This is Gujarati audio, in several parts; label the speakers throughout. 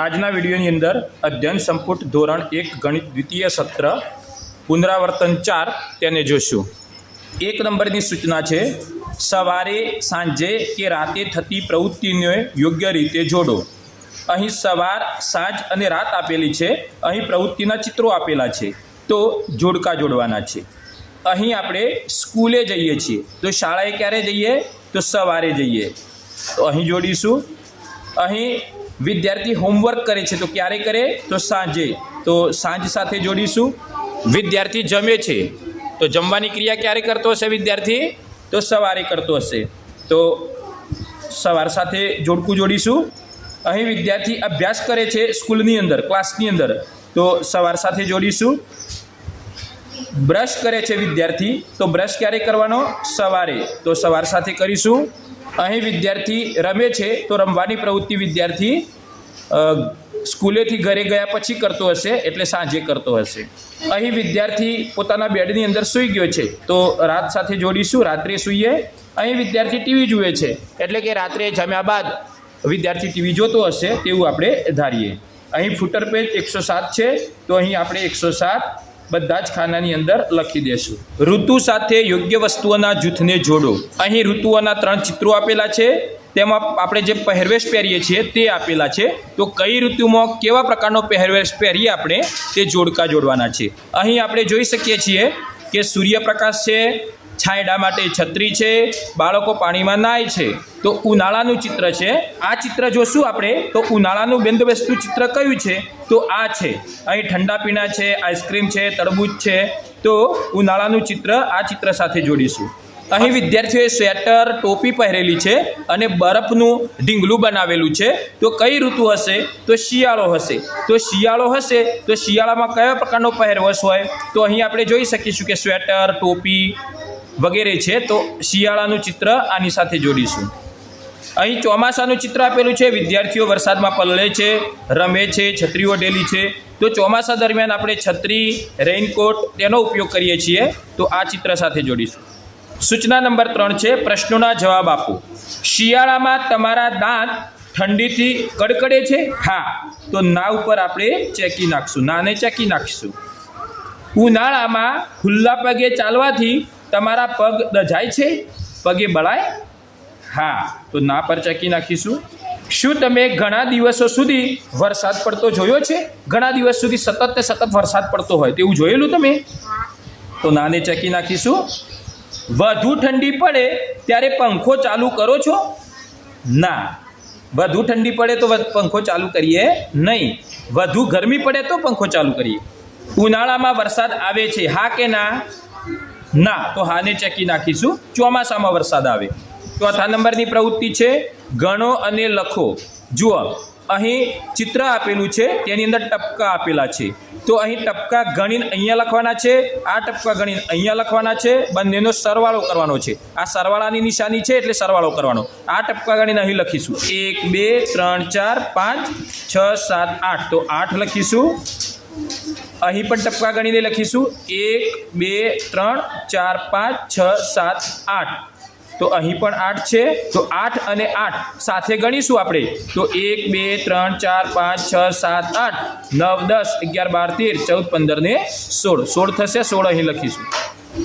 Speaker 1: આજના વિડીયોની અંદર અધ્યયન સંપુટ ધોરણ એક ગણિત દ્વિતીય સત્ર પુનરાવર્તન ચાર તેને જોશું. એક નંબરની સૂચના છે, સવારે, સાંજે કે રાતે થતી પ્રવૃત્તિને યોગ્ય રીતે જોડો. અહીં સવાર, સાંજ અને રાત આપેલી છે, અહીં પ્રવૃત્તિના ચિત્રો આપેલા છે, તો જોડકા જોડવાના છે. અહીં આપણે સ્કૂલે જઈએ છીએ, તો શાળાએ ક્યારે જઈએ? તો સવારે જઈએ. તો અહીં જોડીશું. અહીં વિદ્યાર્થી હોમવર્ક કરે છે, તો ક્યારે કરે? તો સાંજે. તો સાંજ સાથે જોડીશું. વિદ્યાર્થી જમે છે, તો જમવાની ક્રિયા ક્યારે કરતો હશે વિદ્યાર્થી? તો સવારે કરતો હશે. તો સવાર સાથે જોડકું જોડીશું. અહીં વિદ્યાર્થી અભ્યાસ કરે છે સ્કૂલની અંદર, ક્લાસની અંદર. તો સવાર સાથે જોડીશું. બ્રશ કરે છે વિદ્યાર્થી. તો બ્રશ ક્યારે કરવાનો? સવારે. તો સવાર સાથે કરીશું. અહીં વિદ્યાર્થી રમે છે તો રમવાની પ્રવૃત્તિ વિદ્યાર્થી સ્કૂલેથી ઘરે ગયા પછી કરતો હશે, એટલે સાંજે કરતો હશે. અહીં વિદ્યાર્થી પોતાના બેડની અંદર સૂઈ ગયો છે, તો રાત સાથે જોડીશું, રાત્રે સૂઈએ. અહીં વિદ્યાર્થી ટીવી જુએ છે, એટલે કે રાત્રે જમ્યા બાદ વિદ્યાર્થી ટીવી જોતો હશે, તેવું આપણે ધારીએ. અહીં ફૂટર પેજ એકસો સાત છે, તો અહીં આપણે એકસો સાત બધા જ ખાનાની અંદર લખી દેશું. ઋતુ સાથે યોગ્ય વસ્તુઓના જૂથને જોડો. અહીં ઋતુઓના ત્રણ ચિત્રો આપેલા છે. તેમાં આપણે જે પહેરવેશ પહેરીએ છીએ તે આપેલા છે. તો કઈ ઋતુમાં કેવા પ્રકારનો પહેરવેશ પહેરીએ આપણે તે જોડકા જોડવાના છે. અહીં આપણે જોઈ શકીએ છીએ કે સૂર્યપ્રકાશ છે છાંયડા માટે છત્રી છે, બાળકો પાણીમાં નાય છે. તો ઉનાળાનું ચિત્ર છે. આ ચિત્ર જોશું આપણે. તો ઉનાળાનું બંદોબસ્તનું ચિત્ર કયું છે? તો આ છે. અહીં ઠંડા પીણા છે, આઈસ્ક્રીમ છે, તરબૂચ છે. તો ઉનાળાનું ચિત્ર આ ચિત્ર સાથે જોડીશું. અહીં વિદ્યાર્થીઓએ સ્વેટર, ટોપી પહેરેલી છે અને બરફનું ઢીંગલું બનાવેલું છે. તો કઈ ઋતુ હશે? તો શિયાળો હશે. તો શિયાળો હશે, તો શિયાળામાં કયા પ્રકારનો પહેરવેશ હોય? તો અહીં આપણે જોઈ શકીશું કે સ્વેટર, ટોપી વગેરે છે, તો શિયાળાનું ચિત્ર આની સાથે જોડીશું. અહીં ચોમાસાનું ચિત્ર આપેલું છે, વિદ્યાર્થીઓ વરસાદમાં પલળે છે, રમે છે, છત્રીઓ ડેલી છે. તો ચોમાસા દરમિયાન આપણે છત્રી, રેઇનકોટ તેનો ઉપયોગ કરીએ છીએ, તો આ ચિત્ર સાથે જોડીશું. સૂચના નંબર ત્રણ છે, પ્રશ્નોના જવાબ આપો. શિયાળામાં તમારા દાંત ઠંડીથી કડકડે છે? હા. તો ના ઉપર આપણે ચેકી નાખશું. નાને ચેકી નાખીશું. ઉનાળામાં ખુલ્લા પગે ચાલવાથી તમારા પગ દજાય છે? પગે બળાય? હા, તો ના પર ચકી નાખીશું. શું તમે ઘણા દિવસો સુધી વરસાદ પડતો જોયો છે? ઘણા દિવસ સુધી સતત ને સતત વરસાદ પડતો હોય, તેવું જોયેલું તમે? તો નાને ચકી નાખીશું. વધુ ઠંડી પડે ત્યારે પંખો ચાલુ કરો છો? ના. વધુ ઠંડી પડે તો પંખો ચાલુ કરીએ નહીં. વધુ ગરમી પડે તો પંખો ચાલુ કરીએ. ઉનાળામાં વરસાદ આવે છે, હા કે ના? ના, તો હાને ચેકી નાખીશું. ચોમાસામાં વરસાદ આવે. ચોથા નંબરની પ્રવૃત્તિ છે ગણો અને લખો. જુઓ, અહીં ચિત્ર આપેલું છે, તેની અંદર ટપકા આપેલા છે. તો અહીં ટપકા ગણીને અહીંયા લખવાના છે, આ ટપકા ગણીને અહીંયા લખવાના છે, બંનેનો સરવાળો કરવાનો છે. આ સરવાળાની નિશાની છે એટલે સરવાળો કરવાનો. આ ટપકા ગણીને અહીં લખીશું. એક, બે, ત્રણ, ચાર, પાંચ, છ, સાત, આઠ. તો આઠ લખીશું. અહીં પણ ટપકા ગણીને લખીશું. એક, બે, ત્રણ, ચાર, પાંચ, છ, સાત, આઠ. તો અહીં પણ આઠ છે. તો આઠ અને આઠ સાથે ગણીશું આપણે. તો એક, બે, ત્રણ, ચાર, પાંચ, છ, સાત, આઠ, નવ, દસ, અગિયાર, બાર, તેર, ચૌદ, પંદર ને સોળ. સોળ થશે, સોળ અહીં લખીશું.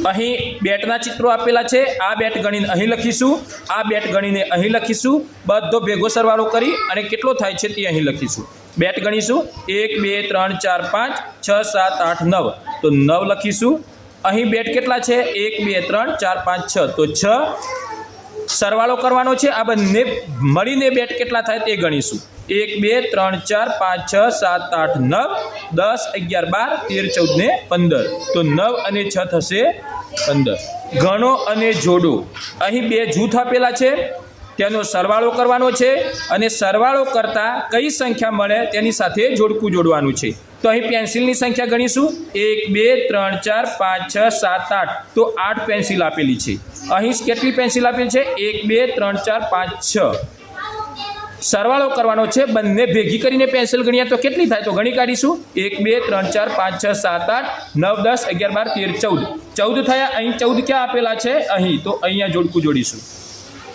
Speaker 1: અહીં બેટના ચિત્રો આપેલા છે. આ બેટ ગણીને અહીં લખીશું. આ બેટ ગણીને અહીં લખીશું. બધો ભેગો સરવાળો કરી અને કેટલો થાય છે તે અહીં લખીશું. બેટ ગણીશું. એક, બે, ત્રણ, ચાર, પાંચ, છ, સાત, આઠ, નવ. તો નવ લખીશું. અહીં બેટ કેટલા છે? એક, બે, ત્રણ, ચાર, પાંચ, છ. તો છ સરવાળો કરવાનો છે. આ બંને મળીને બેટ કેટલા થાય તે ગણીશું. એક, બે, ત્રણ, ચાર, પાંચ, છ, સાત, આઠ, નવ, દસ, અગિયાર, બાર, તેર, ચૌદ ને પંદર. તો નવ અને છ થશે પંદર. ગણો અને જોડો. અહીં બે જૂથ આપેલા છે. તેનો સરવાળો કરવાનો છે અને સરવાળો કરતાં કઈ સંખ્યા મળે તેની સાથે જોડકું જોડવાનું છે. તો અહીં પેન્સિલની સંખ્યા ગણીશું. એક, બે, ત્રણ, ચાર, પાંચ, છ, સાત, આઠ. તો આઠ પેન્સિલ આપેલી છે. અહીં કેટલી પેન્સિલ આપેલી છે? એક, બે, ત્રણ, ચાર, પાંચ, છ. સરવાળો કરવાનો છે. બંને ભેગી કરીને પેન્સિલ ગણ્યા તો કેટલી થાય? તો ગણી કાઢીશું. એક, બે, ત્રણ, ચાર, પાંચ, છ, સાત, આઠ, નવ, દસ, અગિયાર, બાર, તેર, ચૌદ. ચૌદ થયા. અહીં ચૌદ ક્યાં આપેલા છે? અહીં. તો અહીંયા જોડકું જોડીશું.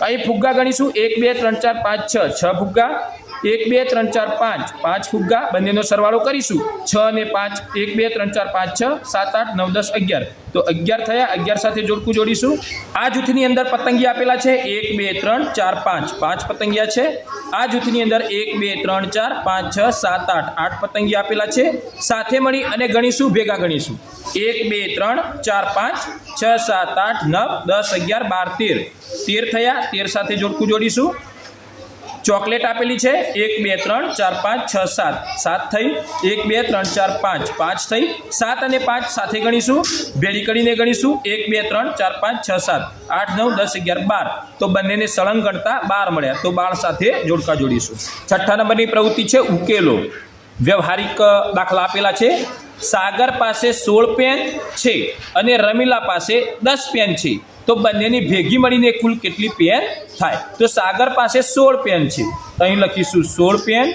Speaker 1: અહીં ફુગ્ગા ગણીશું. એક બે ત્રણ ચાર પાંચ છ. છ ફુગ્ગા. એક, બે, ત્રણ, ચાર, પાંચ. પાંચ ફુગ્ગા બંનેનો સરવાળો કરીશું. છ અને પાંચ. એક, બે, ત્રણ, ચાર, પાંચ, છ, સાત, આઠ, નવ, દસ, અગિયાર. તો અગિયાર થયા. અગિયાર સાથે જોડકું જોડીશું. આ જૂથની અંદર પતંગી આપેલા છે. એક, બે, ત્રણ, ચાર, પાંચ. પાંચ પતંગિયા છે. આ જૂથની અંદર એક, બે, ત્રણ, ચાર, પાંચ, છ, સાત, આઠ. આઠ પતંગી આપેલા છે. સાથે મળી અને ગણીશું, ભેગા ગણીશું. એક, બે, ત્રણ, ચાર, પાંચ, છ, સાત, આઠ, નવ, દસ, અગિયાર, બાર, તેર. તેર થયા. તેર સાથે જોડકું જોડીશું. ચોકલેટ આપેલી છે. એક, બે, ત્રણ, ચાર, પાંચ, છ, સાત. સાત થઈ. એક, બે, ત્રણ, ચાર, પાંચ. પાંચ થઈ. સાત અને પાંચ સાથે ગણીશું. ભેળી કરીને ગણીશું. એક, બે, ત્રણ, ચાર, પાંચ, છ, સાત. આઠ, નવ, દસ, અગિયાર, બાર. તો બંનેને સળંગ ગણતા બાર મળ્યા. તો બાર સાથે જોડકા જોડીશું. છઠ્ઠા નંબરની પ્રવૃત્તિ છે ઉકેલો. વ્યવહારિક દાખલા આપેલા છે. સાગર પાસે સોળ પેન છે અને રમીલા પાસે દસ પેન છે. તો બંનેની ભેગી મળીને કુલ કેટલી પેન થાય? તો સાગર પાસે સોળ પેન છે. તો અહીં લખીશું સોળ પેન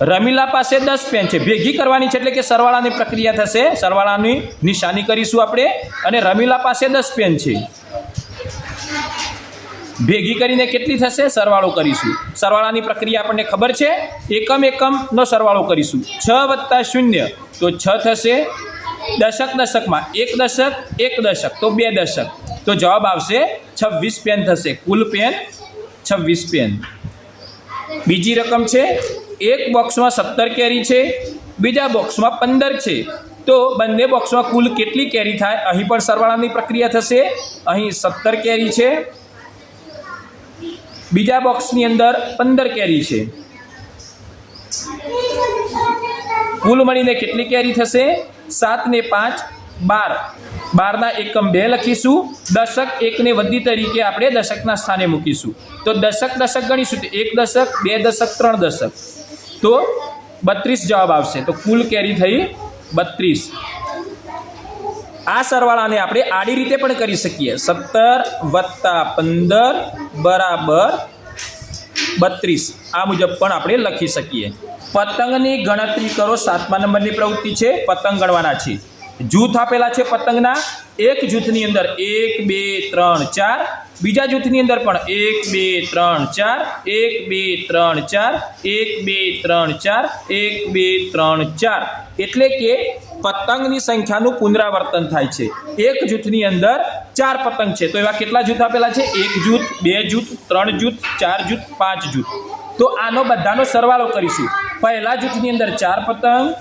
Speaker 1: રમીલા પાસે દસ પેન છે. ભેગી કરવાની છે એટલે કે સરવાળાની પ્રક્રિયા થશે. સરવાળાની નિશાની કરીશું આપણે. અને રમીલા પાસે દસ પેન છે. ભેગી કરીને કેટલી થશે? સરવાળો કરીશું. સરવાળાની પ્રક્રિયા આપણને ખબર છે. એકમ એકમનો સરવાળો કરીશું. છ વત્તા શૂન્ય. તો છ થશે દશક દશકમાં, એક દશક એક દશક, તો બે દશક. તો જવાબ આવશે છવ્વીસ પેન થશે, કુલ પેન છવ્વીસ પેન. બીજી રકમ છે, એક બોક્સમાં સત્તર કેરી છે, બીજા બોક્સમાં પંદર છે. તો બંને બોક્સમાં કુલ કેટલી કેરી થાય? અહીં પણ સરવાળાની પ્રક્રિયા થશે. અહીં સત્તર કેરી છે. બીજા બોક્સની અંદર પંદર કેરી છે. કુલ મળીને કેટલી કેરી થશે? સાત ને પાંચ, બાર. બારના એકમ બે લખીશું. દશક એકને વધી તરીકે આપણે દશકના સ્થાને મૂકીશું. તો દશક દશક ગણીશું તો એક દશક, બે દશક, ત્રણ દશક. તો બત્રીસ જવાબ આવશે. તો કુલ કેરી થઈ બત્રીસ. આ સરવાળાને આપણે આડી રીતે પણ કરી શકીએ. સત્તર વત્તા પંદર બરાબર બત્રીસ. આ મુજબ પણ આપણે લખી શકીએ. પતંગની ગણતરી કરો, સાતમા નંબરની પ્રવૃત્તિ છે, પતંગ ગણવાના છે. જૂથ આપેલા છે પતંગના. એક જૂથની અંદર એક, બે, ત્રણ, ચાર. બીજા જૂથની અંદર પણ એક, બે, ત્રણ, ચાર. એક, બે, ત્રણ, ચાર. એક, બે, ત્રણ, ચાર. એક, બે, ત્રણ, ચાર. એટલે કે પતંગની સંખ્યાનું પુનરાવર્તન થાય છે. એક જૂથની અંદર ચાર પતંગ છે. તો એવા કેટલા જૂથ આપેલા છે? એક જૂથ, બે જૂથ, ત્રણ જૂથ, ચાર જૂથ, પાંચ જૂથ. તો આનો બધાનો સરવાળો કરીશું. પહેલા જૂથની અંદર ચાર પતંગ,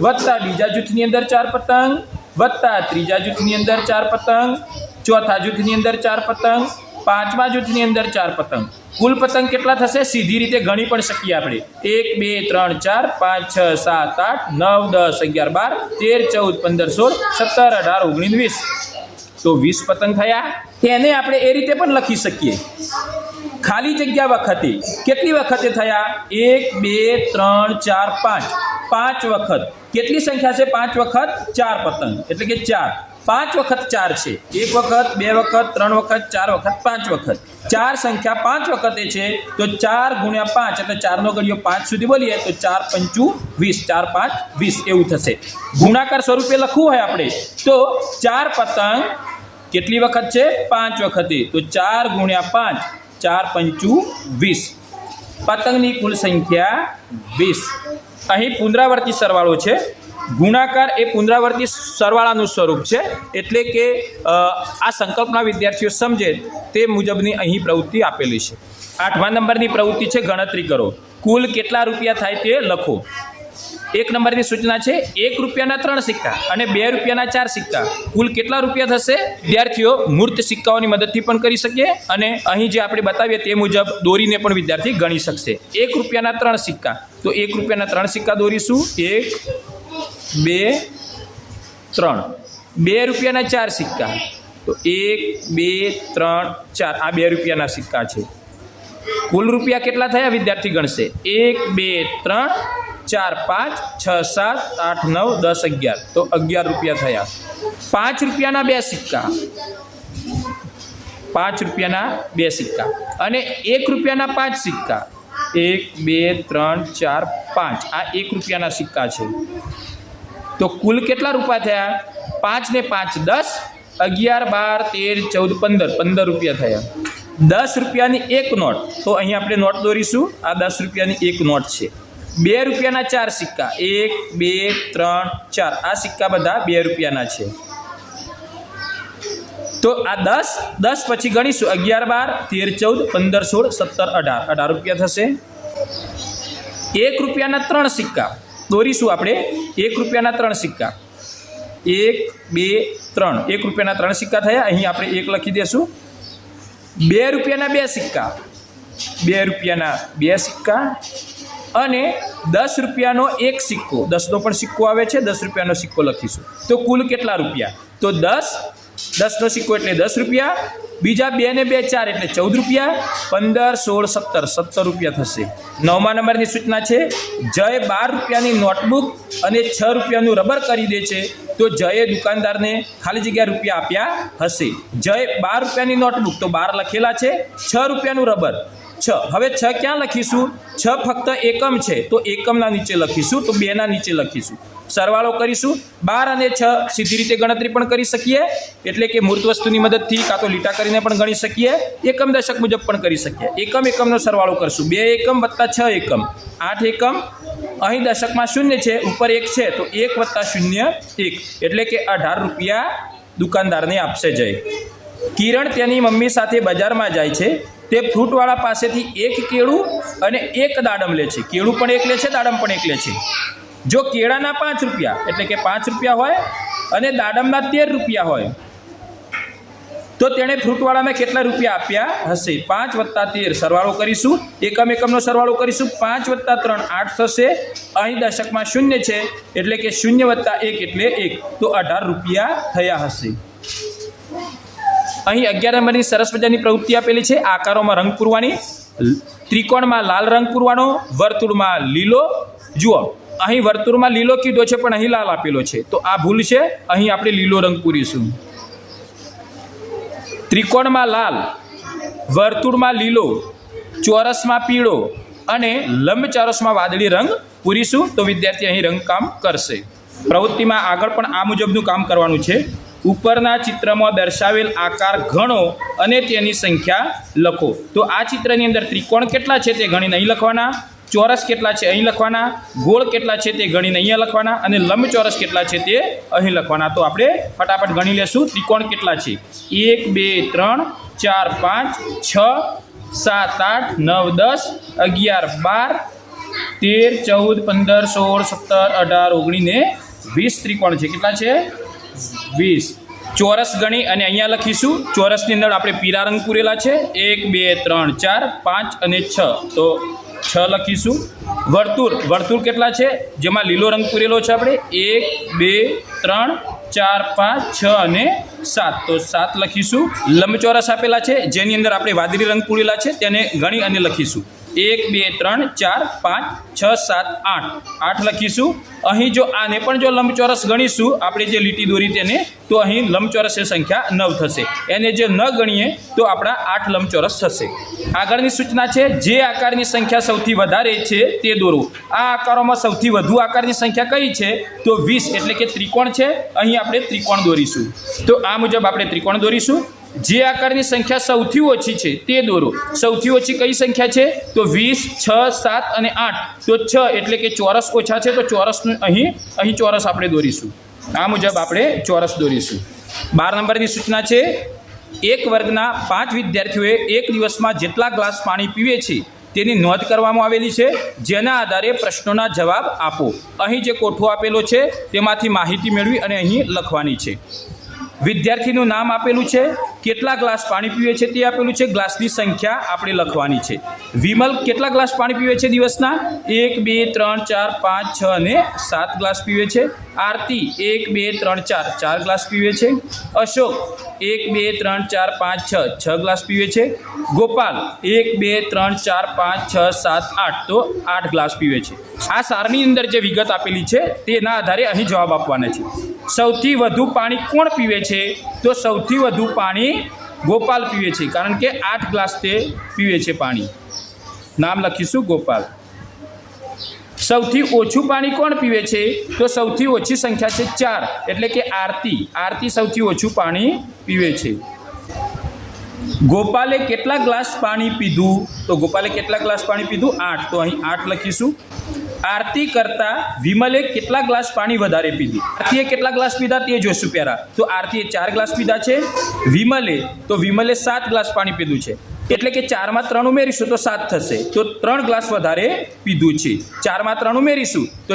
Speaker 1: વત્તા બીજા જૂથની અંદર ચાર પતંગ, વત્તા ત્રીજા જૂથની અંદર ચાર પતંગ, ચોથા જૂથની અંદર ચાર પતંગ, પાંચમા જૂથની અંદર ચાર પતંગ. કુલ પતંગ કેટલા થશે? સીધી રીતે ગણી પણ શકીએ આપણે. એક, બે, ત્રણ, ચાર, પાંચ, છ, સાત, આઠ, નવ, દસ, અગિયાર, બાર, તેર, ચૌદ, પંદર, સોળ, સત્તર, અઢાર, ઓગણીસ, વીસ. તો વીસ પતંગ થયા. તેને આપણે એ રીતે પણ લખી શકીએ. ખાલી જગ્યા વખતે કેટલી વખતે થયા? એક, બે, ત્રણ, ચાર, પાંચ. પાંચ વખત. કેટલી સંખ્યા છે? પાંચ વખત ચાર પતંગ. એટલે કે ચાર. પાંચ વખત ચાર છે. એક વખત, બે વખત, ત્રણ વખત, ચાર વખત, પાંચ વખત. ચાર સંખ્યા પાંચ વખતે છે, તો ચાર ગુણ્યા પાંચ, એટલે ચારનો ગળિયો પાંચ સુધી બોલીએ, તો ચાર પંચું વીસ, ચાર પાંચ વીસ, એવું થશે. ગુણાકાર સ્વરૂપે લખવું હોય આપણે, તો ચાર પતંગ કેટલી વખત છે? પાંચ વખતે. તો ચાર ગુણ્યા પાંચ, ચાર પંચું વીસ. પતંગની કુલ સંખ્યા વીસ. અહીં પુનરાવર્તી સરવાળો છે. ગુણાકાર એ પુનરાવર્તી સરવાળાનું સ્વરૂપ છે. એટલે કે આ સંકલ્પના વિદ્યાર્થીઓ સમજે તે મુજબની અહીં પ્રવૃત્તિ આપેલી છે. આઠમા નંબરની પ્રવૃત્તિ છે ગણતરી કરો. કુલ કેટલા રૂપિયા થાય તે લખો. એક નંબરની સૂચના છે, એક રૂપિયાના ત્રણ સિક્કા અને બે રૂપિયાના ચાર સિક્કા. કુલ કેટલા રૂપિયા થશે? વિદ્યાર્થીઓ મૂર્ત સિક્કાઓની મદદથી પણ કરી શકીએ અને અહીં જે આપણે બતાવીએ તે મુજબ દોરીને પણ વિદ્યાર્થી ગણી શકશે. એક રૂપિયાના ત્રણ સિક્કા. તો એક રૂપિયાના ત્રણ સિક્કા દોરીશું. એક બે, ત્રણ. બે રૂપિયાના ચાર સિક્કા. તો એક, બે, ત્રણ, ચાર. આ બે રૂપિયાના સિક્કા છે. કુલ રૂપિયા કેટલા થયા? વિદ્યાર્થી ગણશે. એક, બે, ત્રણ, ચાર, પાંચ, છ, સાત, આઠ, નવ, દસ, અગિયાર. તો અગિયાર રૂપિયા થયા. પાંચ રૂપિયાના બે સિક્કા. પાંચ રૂપિયાના બે સિક્કા. અને એક રૂપિયાના પાંચ સિક્કા. એક, બે, ત્રણ, ચાર, પાંચ. આ એક રૂપિયાના સિક્કા છે. તો કુલ કેટલા રૂપિયા થયા? પાંચ ને પાંચ, દસ? અગિયાર, બાર, તેર, ચૌદ, પંદર. પંદર રૂપિયા થયા. દસ રૂપિયાની એક નોટ. તો અહીં આપણે નોટ દોરીશું. આ દસ રૂપિયાની એક નોટ છે. બે રૂપિયાના ચાર સિક્કા. એક, બે, ત્રણ, ચાર. આ સિક્કા બધા બે રૂપિયાના છે. તો આ દસ દસ પછી ગણીશું. અગિયાર, બાર, તેર, ચૌદ, પંદર, સોળ, સત્તર, અઢાર. અઢાર રૂપિયા થશે. એક રૂપિયાના ત્રણ સિક્કા. દોરીશું આપણે. એક રૂપિયાના ત્રણ સિક્કા. એક, બે, ત્રણ. એક રૂપિયાના ત્રણ સિક્કા થયા. અહીં આપણે એક લખી દેશું. બે રૂપિયાના બે સિક્કા. બે રૂપિયાના બે સિક્કા અને દસ રૂપિયાનો એક સિક્કો. દસનો પણ સિક્કો આવે છે, દસ રૂપિયાનો સિક્કો લખીશું. તો કુલ કેટલા રૂપિયા? તો દસ. દસનો સિક્કો એટલે દસ રૂપિયા. બીજા બે ને બે ચાર એટલે ચૌદ રૂપિયા, પંદર, સોળ, સત્તર. સત્તર રૂપિયા થશે. નવમા નંબરની સૂચના છે, જય બાર રૂપિયાની નોટબુક અને છ રૂપિયાનું રબર કરી દે છે. તો જયે દુકાનદારને ખાલી જગ્યા રૂપિયા આપ્યા હશે. જય બાર રૂપિયાની નોટબુક, તો બાર લખેલા છે, છ રૂપિયાનું રબર. છ. હવે છ ક્યાં લખીશું? છ ફક્ત એકમ છે, તો એકમના નીચે લખીશું, તો બેના નીચે લખીશું. સરવાળો કરીશું. બાર અને છ સીધી રીતે ગણતરી પણ કરી શકીએ. એટલે કે મૂર્ત વસ્તુની મદદથી કાં તો લીટા કરીને પણ ગણી શકીએ. એકમ દશક મુજબ પણ કરી શકીએ. એકમ એકમનો સરવાળો કરશું. બે એકમ વત્તા છ એકમ. આઠ એકમ. અહીં દશકમાં શૂન્ય છે. ઉપર એક છે. તો એક વત્તા શૂન્ય એક. એટલે કે અઢાર રૂપિયા દુકાનદારને આપશે જય. કિરણ તેની મમ્મી સાથે બજારમાં જાય છે. તે ફ્રૂટવાળા પાસેથી એક કેળું અને એક દાડમ લે છે. કેળું પણ એક લે છે, દાડમ પણ એક લે છે. જો કેળાના પાંચ રૂપિયા, એટલે કે પાંચ રૂપિયા હોય અને દાડમના તેર રૂપિયા હોય, તો તેણે ફ્રૂટવાળાને કેટલા રૂપિયા આપ્યા હશે? પાંચ વત્તા તેર. સરવાળો કરીશું. એકમ એકમનો સરવાળો કરીશું. પાંચ વત્તા ત્રણ આઠ થશે. અહીં દશકમાં શૂન્ય છે, એટલે કે શૂન્ય વત્તા એક એટલે એક. તો અઢાર રૂપિયા થયા હશે. અહીં અગિયાર નંબરની સરસ મજાની પ્રવૃત્તિ આપેલી છે. આકારોમાં રંગ પૂરવાની. ત્રિકોણમાં લાલ રંગ પૂરવાનો. વર્તુળમાં લીલો. જુઓ. અહીં વર્તુળમાં લીલો કીધો છે, પણ અહીં લાલ આપેલો છે. તો આ ભૂલ છે, અહીં આપણે લીલો રંગ પૂરીશું. ત્રિકોણમાં લાલ, વર્તુળમાં લીલો, ચોરસમાં પીળો અને લંબચોરસમાં વાદળી રંગ પૂરીશું, તો વિદ્યાર્થી અહીં રંગકામ કરશે. પ્રવૃત્તિમાં આગળ પણ આ મુજબનું કામ કરવાનું છે. ઉપરના ચિત્રમાં દર્શાવેલ આકાર ગણો અને તેની સંખ્યા લખો. તો આ ચિત્રની અંદર ત્રિકોણ કેટલા છે તે ગણીને અહીં લખવાના. ચોરસ કેટલા છે અહીં લખવાના? ગોળ કેટલા છે તે ગણીને અહીંયા લખવાના અને લંબચોરસ કેટલા છે તે અહીં લખવાના. તો આપણે ફટાફટ ગણી લેશું. ત્રિકોણ કેટલા છે? એક, બે, ત્રણ, ચાર, પાંચ, છ, સાત, આઠ, નવ, દસ, અગિયાર, બાર, તેર, ચૌદ, પંદર, સોળ, સત્તર, અઢાર ઓગણીસ ને વીસ ત્રિકોણ છે. કેટલા છે? વીસ. ચોરસ ગણી અને અહીંયા લખીશું. ચોરસની અંદર આપણે પીળા રંગ પૂરેલા છે. એક, બે, ત્રણ, ચાર, પાંચ અને છ. તો છ લખીશું. વર્તુળ વર્તુળ કેટલા છે? જેમાં લીલો રંગ પૂરેલો છે આપણે. એક, બે, ત્રણ, ચાર, પાંચ, છ અને સાત. તો સાત લખીશું. લંબચોરસ આપેલા છે. જેની અંદર આપણે વાદળી રંગ પૂરેલા છે. તેને ગણી અને લખીશું. એક, બે, ત્રણ, ચાર, પાંચ, છ, સાત, આઠ. આઠ લખીશું. અહીં જો આને પણ જો લંબચોરસ ગણીશું, આપણે જે લીટી દોરી તેને, તો અહીં લંબચોરસની સંખ્યા નવ થશે. એને જે ન ગણીએ, તો આપણા આઠ લંબચોરસ થશે. આગળની સૂચના છે, જે આકારની સંખ્યા સૌથી વધારે છે, તે દોરો. આ આકારોમાં સૌથી વધુ આકારની સંખ્યા કઈ છે? તો વીસ, એટલે કે ત્રિકોણ છે. અહીં આપણે ત્રિકોણ દોરીશું. તો આ મુજબ આપણે ત્રિકોણ દોરીશું. જે આકારની સંખ્યા સૌથી ઓછી છે તે દોરો. સૌથી ઓછી કઈ સંખ્યા છે? તો વીસ, છ, સાત અને આઠ. તો છ એટલે કે ચોરસ ઓછા છે તો ચોરસનું અહીં અહીં ચોરસ આપણે દોરીશું. આ મુજબ આપણે ચોરસ દોરીશું. બાર નંબરની સૂચના છે, એક વર્ગના પાંચ વિદ્યાર્થીઓએ એક દિવસમાં જેટલા ગ્લાસ પાણી પીવે છે તેની નોંધ કરવામાં આવેલી છે, જેના આધારે પ્રશ્નોના જવાબ આપો. અહીં જે કોઠો આપેલો છે તેમાંથી માહિતી મેળવી અને અહીં લખવાની છે. વિદ્યાર્થીનું નામ આપેલું છે કેટલા ગ્લાસ પાણી પીવે છે તે આપેલું છે? ગ્લાસની સંખ્યા આપણે લખવાની છે. વિમલ, કેટલા ગ્લાસ પાણી પીવે છે દિવસના? એક, બે, ત્રણ, ચાર, પાંચ, છ અને સાત ગ્લાસ પીવે છે. આરતી, એક, બે, ત્રણ, ચાર ચાર ગ્લાસ પીવે છે. અશોક, એક, બે, ત્રણ, ચાર, પાંચ, છ છ ગ્લાસ પીવે છે. ગોપાલ, એક, બે, ત્રણ, ચાર, પાંચ, છ, સાત, આઠ, તો આઠ ગ્લાસ પીવે છે. આ સારની અંદર જે વિગત આપેલી છે, તેના આધારે અહીં જવાબ આપવાના છે. સૌથી વધુ પાણી કોણ પીવે છે? તો સૌથી વધુ પાણી ગોપાલ પીવે છે, કારણ કે આઠ ગ્લાસ તે પીવે છે પાણી. નામ લખીશું ગોપાલ. સૌથી ઓછું પાણી કોણ પીવે છે? તો સૌથી ઓછી સંખ્યા છે ચાર, એટલે કે આરતી. આરતી સૌથી ઓછું પાણી પીવે છે. ગોપાલે કેટલા ગ્લાસ પાણી પીધું? તો ગોપાલે કેટલા ગ્લાસ પાણી પીધું? આઠ. તો અહીં આઠ લખીશું. આરતી કરતા વિમલે કેટલા ગ્લાસ પાણી વધારે પીધું? આરતીએ કેટલા ગ્લાસ પીધા તે જોઈશું પહેરા તો આરતીએ ચાર ગ્લાસ પીધા છે, વિમલે, તો વિમલે સાત ગ્લાસ પાણી પીધું છે. એટલે કે ચારમાં ત્રણ ઉમેરીશું તો સાત થશે. તો ત્રણ ગ્લાસ વધારે પીધું છે. ચારમાં ત્રણ ઉમેરીશું તો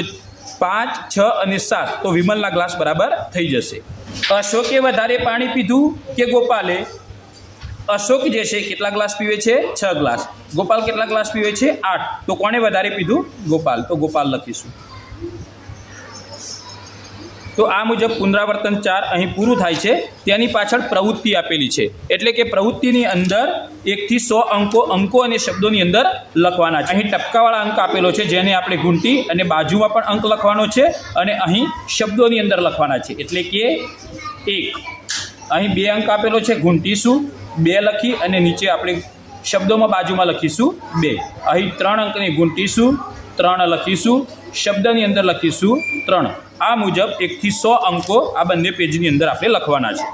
Speaker 1: પાંચ, છ અને સાત. તો વિમલના ગ્લાસ બરાબર થઈ જશે. અશોકે વધારે પાણી પીધું કે ગોપાલે? અશોક જે છે કેટલા ગ્લાસ પીવે છે? છ ગ્લાસ. ગોપાલ કેટલા ગ્લાસ પીવે છે? આઠ. તો કોણે વધારે પીધું? ગોપાલ. તો ગોપાલ લખીશું. તો આ મુજબ પુનરાવર્તન ચાર અહીં પૂરું થાય છે. તેની પાછળ પ્રવૃત્તિ આપેલી છે. એટલે કે પ્રવૃત્તિની અંદર એકથી સો અંકો અંકો અને શબ્દોની અંદર લખવાના છે. અહીં ટપકાવાળા અંક આપેલો છે, જેને આપણે ઘૂંટી અને બાજુમાં પણ અંક લખવાનો છે અને અહીં શબ્દોની અંદર લખવાના છે. એટલે કે એક. અહીં બે અંક આપેલો છે, ઘૂંટીશું. બે લખી અને નીચે આપણે શબ્દોમાં બાજુમાં લખીશું બે. અહીં ત્રણ અંકની ગૂંટીશું ત્રણ લખીશું, શબ્દની અંદર લખીશું ત્રણ. આ મુજબ એકથી સો અંકો આ બંને પેજની અંદર આપણે લખવાના છે.